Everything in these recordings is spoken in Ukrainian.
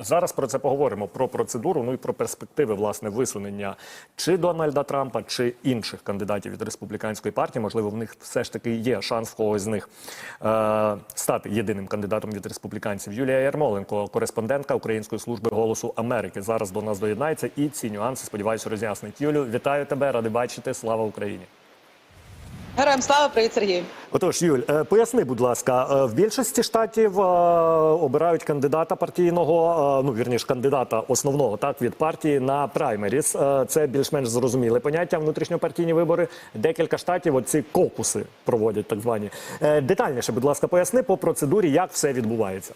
Зараз про це поговоримо про процедуру, ну і про перспективи власне висунення чи Дональда Трампа, чи інших кандидатів від республіканської партії. Можливо, в них все ж таки є шанс в когось з них е, стати єдиним кандидатом від республіканців. Юлія Ярмоленко, кореспондентка Української служби голосу Америки, зараз до нас доєднається і ці нюанси сподіваюся роз'яснить. Юлю, вітаю тебе, радий бачити. Слава Україні. Героям слава, привіт, Сергій. Отож, Юль, е, поясни, будь ласка, е, в більшості штатів е, обирають кандидата партійного, ну вірніш, кандидата основного так від партії на праймеріс. Це більш-менш зрозуміле поняття. Внутрішньопартійні вибори. Декілька штатів оці кокуси проводять, так звані. Детальніше, будь ласка, поясни по процедурі, як все відбувається.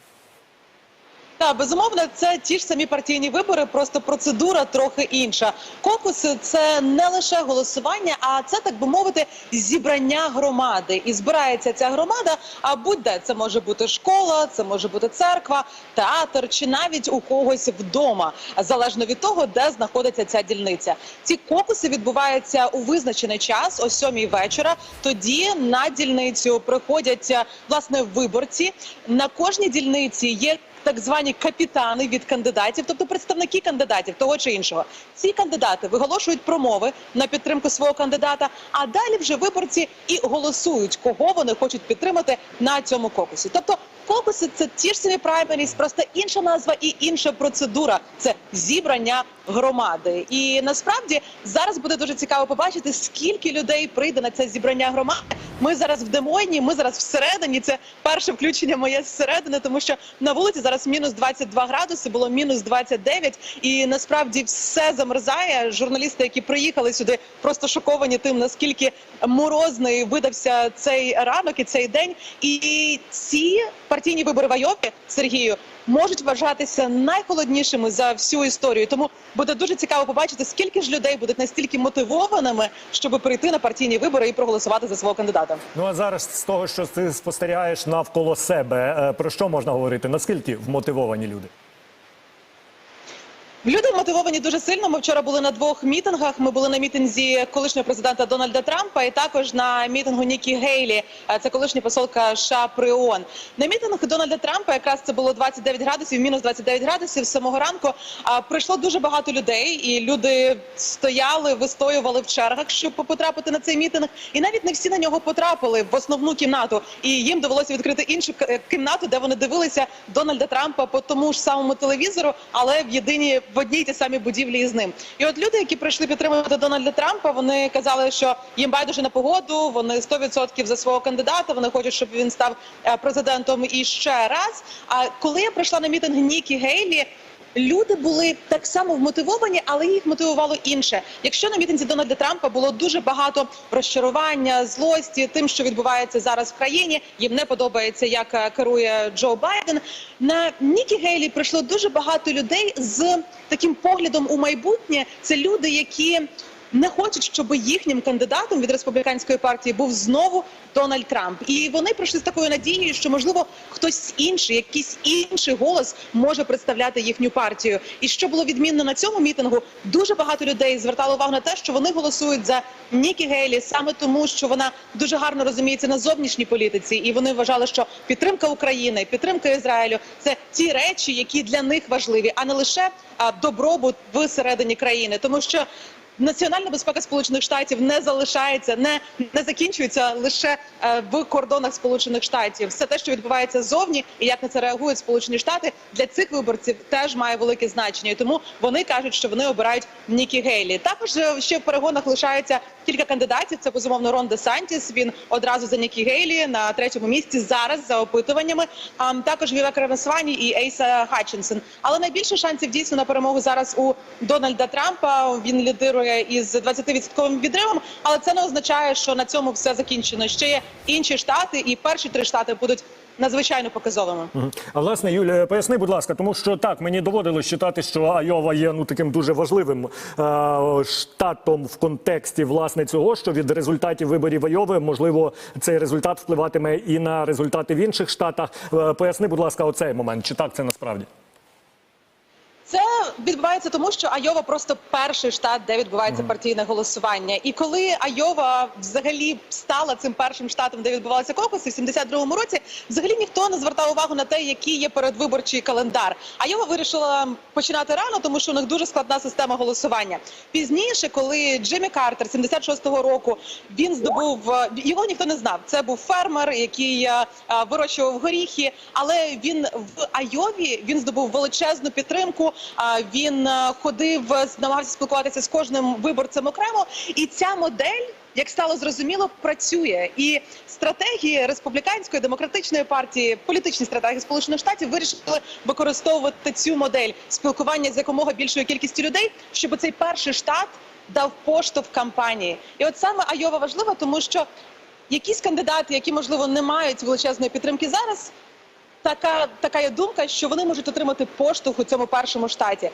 Так, безумовно, це ті ж самі партійні вибори, просто процедура трохи інша. Кокуси це не лише голосування, а це так би мовити зібрання громади. І збирається ця громада. А будь-де це може бути школа, це може бути церква, театр чи навіть у когось вдома, залежно від того, де знаходиться ця дільниця. Ці кокуси відбуваються у визначений час, о сьомій вечора. Тоді на дільницю приходять власне виборці. На кожній дільниці є так звані капітани від кандидатів, тобто представники кандидатів того чи іншого. Ці кандидати виголошують промови на підтримку свого кандидата. А далі вже виборці і голосують, кого вони хочуть підтримати на цьому кокусі. Тобто. Кокуси це ті ж самі праймеріс, просто інша назва і інша процедура. Це зібрання громади. І насправді зараз буде дуже цікаво побачити, скільки людей прийде на це зібрання громади. Ми зараз в Демойні, ми зараз всередині. Це перше включення моє зсередини, тому що на вулиці зараз мінус 22 градуси, було мінус 29. І насправді все замерзає. Журналісти, які приїхали сюди, просто шоковані тим, наскільки морозний видався цей ранок і цей день. І ці партійні вибори в Айові, Сергію можуть вважатися найхолоднішими за всю історію. Тому буде дуже цікаво побачити, скільки ж людей будуть настільки мотивованими, щоб прийти на партійні вибори і проголосувати за свого кандидата. Ну а зараз з того, що ти спостерігаєш навколо себе, е, про що можна говорити? Наскільки вмотивовані люди? Люди мотивовані дуже сильно. Ми вчора були на двох мітингах. Ми були на мітинзі колишнього президента Дональда Трампа і також на мітингу Нікі Гейлі. Це колишня посолка США при ООН. На мітинг Дональда Трампа якраз це було 29 градусів, мінус 29 градусів самого ранку. А прийшло дуже багато людей, і люди стояли, вистоювали в чергах, щоб потрапити на цей мітинг. І навіть не всі на нього потрапили в основну кімнату. І їм довелося відкрити іншу кімнату, де вони дивилися Дональда Трампа по тому ж самому телевізору, але в єдиній в одній ті самі будівлі із ним. І от люди, які прийшли підтримувати Дональда Трампа, вони казали, що їм байдуже на погоду, вони 100% за свого кандидата. Вони хочуть, щоб він став е, президентом і ще раз. А коли я прийшла на мітинг Нікі Гейлі. Люди були так само вмотивовані, але їх мотивувало інше. Якщо на мітинзі Дональда Трампа було дуже багато розчарування, злості тим, що відбувається зараз в країні, їм не подобається, як е, керує Джо Байден. На Нікі Гейлі прийшло дуже багато людей з таким поглядом у майбутнє. Це люди, які не хочуть, щоб їхнім кандидатом від республіканської партії був знову Дональд Трамп. І вони прийшли з такою надією, що можливо хтось інший, якийсь інший голос може представляти їхню партію. І що було відмінно на цьому мітингу, дуже багато людей звертало увагу на те, що вони голосують за Нікі Гейлі саме тому, що вона дуже гарно розуміється на зовнішній політиці, і вони вважали, що підтримка України, підтримка Ізраїлю це ті речі, які для них важливі, а не лише добробут всередині країни, тому що. Національна безпека Сполучених Штатів не залишається, не, не закінчується лише е, в кордонах Сполучених Штатів. Все те, що відбувається ззовні, і як на це реагують Сполучені Штати, для цих виборців теж має велике значення. І тому вони кажуть, що вони обирають Нікі Гейлі. Також е, ще в перегонах лишається кілька кандидатів. Це безумовно Рон Де Сантіс. Він одразу за Нікі Гейлі на третьому місці зараз за опитуваннями. А також Вівек Рамасвані і Ейса Хатчинсон. Але найбільше шансів дійсно на перемогу зараз у Дональда Трампа. Він лідирує із 20% відривом, але це не означає, що на цьому все закінчено. Ще є інші штати, і перші три штати будуть надзвичайно показовими. А власне, Юлія, поясни, будь ласка, тому що так мені доводилось читати, що Айова є ну таким дуже важливим е, штатом в контексті власне цього, що від результатів виборів Айови можливо цей результат впливатиме і на результати в інших штатах. Е, поясни, будь ласка, оцей момент, чи так це насправді? Це відбувається тому, що Айова просто перший штат, де відбувається партійне голосування. І коли Айова взагалі стала цим першим штатом, де відбувалися кокуси, в 72-му році, взагалі ніхто не звертав увагу на те, який є передвиборчий календар. Айова вирішила починати рано, тому що у них дуже складна система голосування. Пізніше, коли Джиммі Картер 76-го року він здобув його ніхто не знав. Це був фермер, який е, вирощував горіхи, але він в Айові він здобув величезну підтримку. Він е, ходив, е, намагався спілкуватися з кожним виборцем окремо, і ця модель. Як стало зрозуміло, працює і стратегії республіканської демократичної партії, політичні стратегії Сполучених Штатів вирішили використовувати цю модель спілкування з якомога більшою кількістю людей, щоб цей перший штат дав поштовх кампанії. І от саме Айова важлива, тому що якісь кандидати, які можливо не мають величезної підтримки зараз, така, така є думка, що вони можуть отримати поштовх у цьому першому штаті.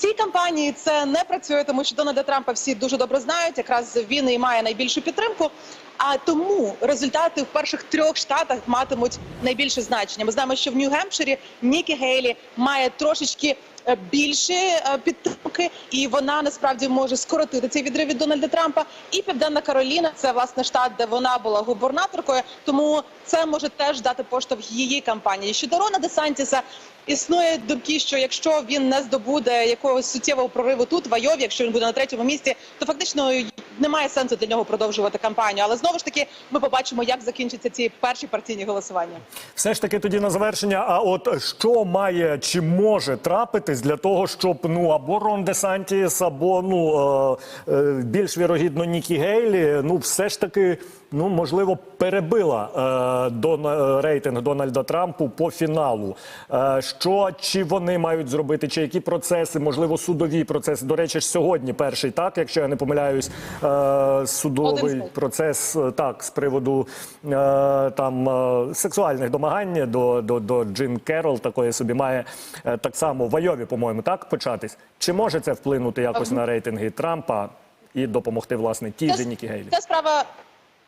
Цій кампанії це не працює, тому що Дональда Трампа всі дуже добре знають. Якраз він і має найбільшу підтримку. А тому результати в перших трьох штатах матимуть найбільше значення. Ми знаємо, що в Нью-Гемпширі Нікі Гейлі має трошечки е, більше е, підтримки, і вона насправді може скоротити цей відрив від Дональда Трампа. І Південна Кароліна це власне штат, де вона була губернаторкою. Тому це може теж дати поштовх її кампанії. Щодо Рона Десантіса. Існує думки, що якщо він не здобуде якогось суттєвого прориву тут, в Айові, якщо він буде на третьому місці, то фактично немає сенсу для нього продовжувати кампанію. Але знову ж таки, ми побачимо, як закінчаться ці перші партійні голосування. Все ж таки тоді на завершення. А от що має чи може трапитись для того, щоб ну або Рон Де Сантіс, або ну е, е, більш вірогідно Нікі Гейлі, ну все ж таки, ну можливо, перебила е, Дон, е, рейтинг Дональда Трампу по фіналу. Е, що чи вони мають зробити, чи які процеси, можливо, судові процеси? До речі, ж сьогодні перший так, якщо я не помиляюсь, е, судовий процес е, так з приводу е, там е, сексуальних домагань до, до, до Джин Керол такої собі має е, так само в Айові, по-моєму, так початись. Чи може це вплинути якось на рейтинги Трампа і допомогти власне же Нікі Гейлі? Ця справа.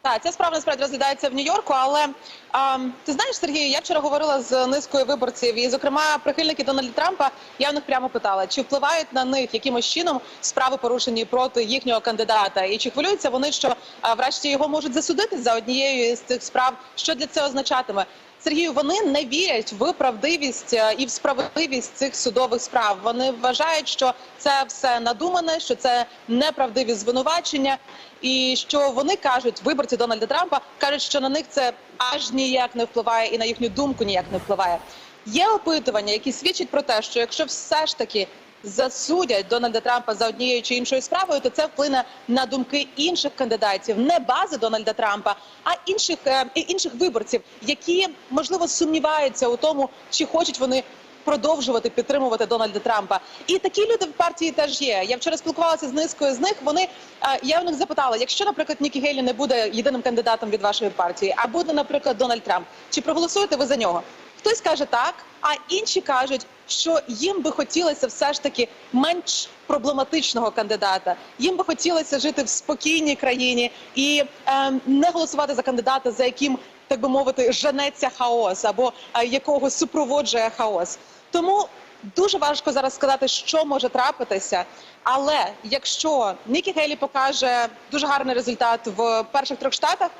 Так, ця справа насправді розглядається в Нью-Йорку, але а, ти знаєш, Сергію, я вчора говорила з низкою виборців, і, зокрема, прихильники Дональда Трампа, я в них прямо питала, чи впливають на них якимось чином справи порушені проти їхнього кандидата, і чи хвилюються вони, що а, врешті його можуть засудити за однією з цих справ? Що для цього означатиме? Сергію, вони не вірять в правдивість е, і в справедливість цих судових справ. Вони вважають, що це все надумане, що це неправдиві звинувачення, і що вони кажуть, виборці Дональда Трампа кажуть, що на них це аж ніяк не впливає, і на їхню думку ніяк не впливає. Є опитування, які свідчать про те, що якщо все ж таки засудять Дональда Трампа за однією чи іншою справою, то це вплине на думки інших кандидатів, не бази Дональда Трампа, а інших е, інших виборців, які можливо сумніваються у тому, чи хочуть вони. Продовжувати підтримувати Дональда Трампа, і такі люди в партії теж є. Я вчора спілкувалася з низкою з них. Вони е, я у них запитала: якщо, наприклад, Нікі Гейлі не буде єдиним кандидатом від вашої партії, а буде, наприклад, Дональд Трамп, чи проголосуєте ви за нього? Хтось каже так, а інші кажуть, що їм би хотілося все ж таки менш проблематичного кандидата. Їм би хотілося жити в спокійній країні і е, не голосувати за кандидата, за яким так би мовити женеться хаос або е, якого супроводжує хаос. Тому дуже важко зараз сказати, що може трапитися. Але якщо Нікі Гейлі покаже дуже гарний результат в перших трьох штатах,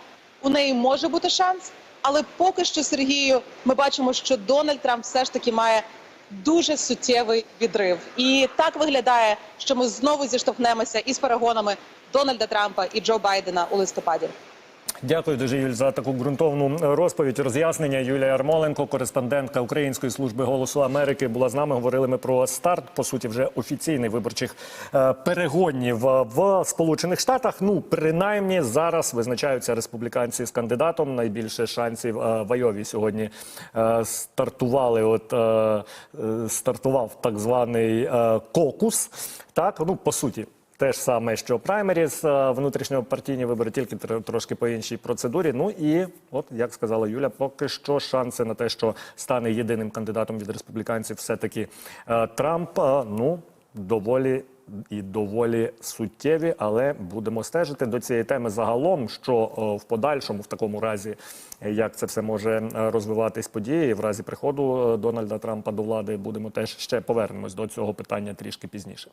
у неї може бути шанс. Але поки що, Сергію, ми бачимо, що Дональд Трамп все ж таки має дуже суттєвий відрив. І так виглядає, що ми знову зіштовхнемося із перегонами Дональда Трампа і Джо Байдена у листопаді. Дякую дуже, Юль, за таку ґрунтовну розповідь. Роз'яснення. Юлія Ярмоленко, кореспондентка Української служби голосу Америки, була з нами. Говорили ми про старт, по суті, вже офіційних виборчих е, перегонів е, в Сполучених Штатах. Ну, принаймні, зараз визначаються республіканці з кандидатом. Найбільше шансів е, в Айові сьогодні е, стартували. От е, е, стартував так званий е, кокус. Так, ну по суті. Те ж саме, що праймеріс, е, внутрішньопартійні вибори, тільки трошки по іншій процедурі. Ну і от як сказала Юля, поки що шанси на те, що стане єдиним кандидатом від республіканців, все таки Трамп, е, ну доволі і доволі суттєві, але будемо стежити до цієї теми загалом, що е, в подальшому, в такому разі, е, як це все може е, розвиватись події, в разі приходу е, Дональда Трампа до влади, будемо теж ще повернемось до цього питання трішки пізніше.